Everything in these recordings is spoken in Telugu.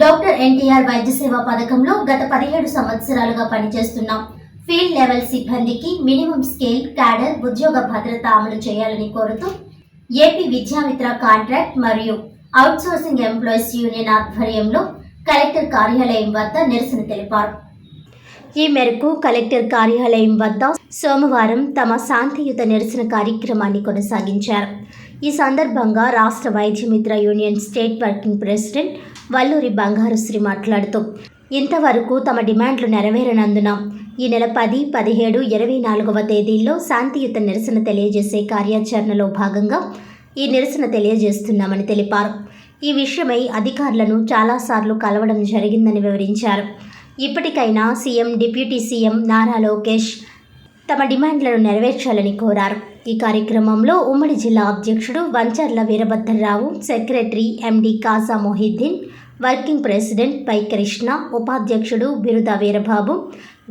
డాక్టర్ ఎన్టీఆర్ వైద్య సేవ పథకంలో గత పదిహేడు సంవత్సరాలుగా పనిచేస్తున్న ఫీల్డ్ లెవెల్ సిబ్బందికి మినిమం స్కేల్ క్యాడర్ ఉద్యోగ భద్రత అమలు చేయాలని కోరుతూ ఏపీ విద్యామిత్ర కాంట్రాక్ట్ మరియు అవుట్సోర్సింగ్ ఎంప్లాయీస్ యూనియన్ ఆధ్వర్యంలో కలెక్టర్ కార్యాలయం వద్ద నిరసన తెలిపారు. ఈ మేరకు కలెక్టర్ కార్యాలయం వద్ద సోమవారం తమ శాంతియుత నిరసన కార్యక్రమాన్ని కొనసాగించారు. ఈ సందర్భంగా రాష్ట్ర Vaidyamitra union state working president Valluri Bangarusri మాట్లాడుతూ ఇంతవరకు తమ డిమాండ్లు నెరవేరనందున ఈ నెల పది పదిహేడు ఇరవై నాలుగవ తేదీల్లో శాంతియుత నిరసన తెలియజేసే కార్యాచరణలో భాగంగా ఈ నిరసన తెలియజేస్తున్నామని తెలిపారు. ఈ విషయమై అధికారులను చాలాసార్లు కలవడం జరిగిందని వివరించారు. ఇప్పటికైనా CM deputy CM Nara Lokesh తమ డిమాండ్లను నెరవేర్చాలని కోరారు. ఈ కార్యక్రమంలో ఉమ్మడి జిల్లా అధ్యక్షుడు Vancharla Veerabhadrarao secretary MD Kaja Mohiddin working president Pai Krishna ఉపాధ్యక్షుడు బిరుద వీరబాబు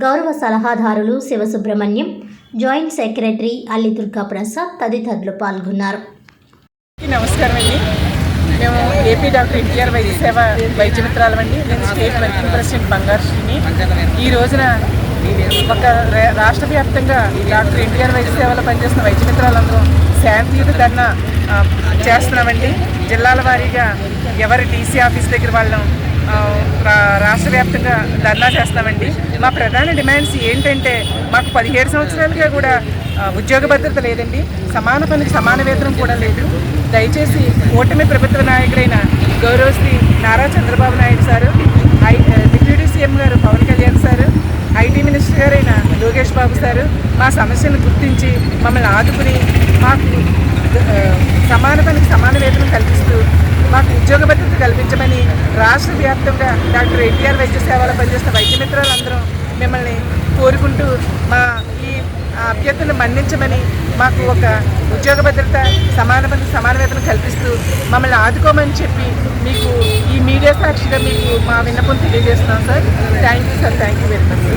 గౌరవ సలహాదారులు శివసుబ్రహ్మణ్యం జాయింట్ సెక్రటరీ అల్లి దుర్గా ప్రసాద్ తదితరులు పాల్గొన్నారు. నమస్కారం అండి. మేము ఏపీ డాక్టర్ ఎన్టీఆర్ వైద్య సేవ వైద్య మిత్రాలం అండి నేను స్టేట్ వర్కింగ్ ప్రెసిడెంట్ బంగారు ఈ రోజున ఒక రాష్ట్ర వ్యాప్తంగా డాక్టర్ ఎన్టీఆర్ వైద్య సేవలో పనిచేస్తున్న వైద్య మిత్రాలందరూ శాంతియుత ధర్నా చేస్తున్నామండి. జిల్లాల వారీగా ఎవరి డీసీ ఆఫీస్ దగ్గర వాళ్ళం రా- రాష్ట్ర వ్యాప్తంగా ధర్నా చేస్తామండి మా ప్రధాన డిమాండ్స్ ఏంటంటే మాకు పదిహేడు సంవత్సరాలుగా కూడా ఉద్యోగ భద్రత లేదండి. సమాన పనికి సమాన వేతనం కూడా లేదు. దయచేసి ఓటమి ప్రభుత్వ నాయకుడైన గౌరవశ్రీ నారా లోకేష్ బాబు సారు మా సమస్యను గుర్తించి మమ్మల్ని ఆదుకుని మాకు ఆ, సమాన పనికి సమాన వేతనం కల్పిస్తూ మాకు ఉద్యోగ భద్రత కల్పించమని రాష్ట్ర వ్యాప్తంగా డాక్టర్ ఎన్టీఆర్ వైద్య సేవలో పనిచేస్తున్న వైద్య మిత్రులందరం మిమ్మల్ని కోరుకుంటూ మా ఈ అభ్యర్థులను మన్నించమని మాకు ఒక ఉద్యోగ భద్రత సమాన పనికి సమాన వేతనం కల్పిస్తూ మమ్మల్ని ఆదుకోమని చెప్పి మీకు ఈ మీడియా సాక్షిగా మీకు మా విన్నపం తెలియజేస్తున్నాం sir. Thank you sir. Thank you very much.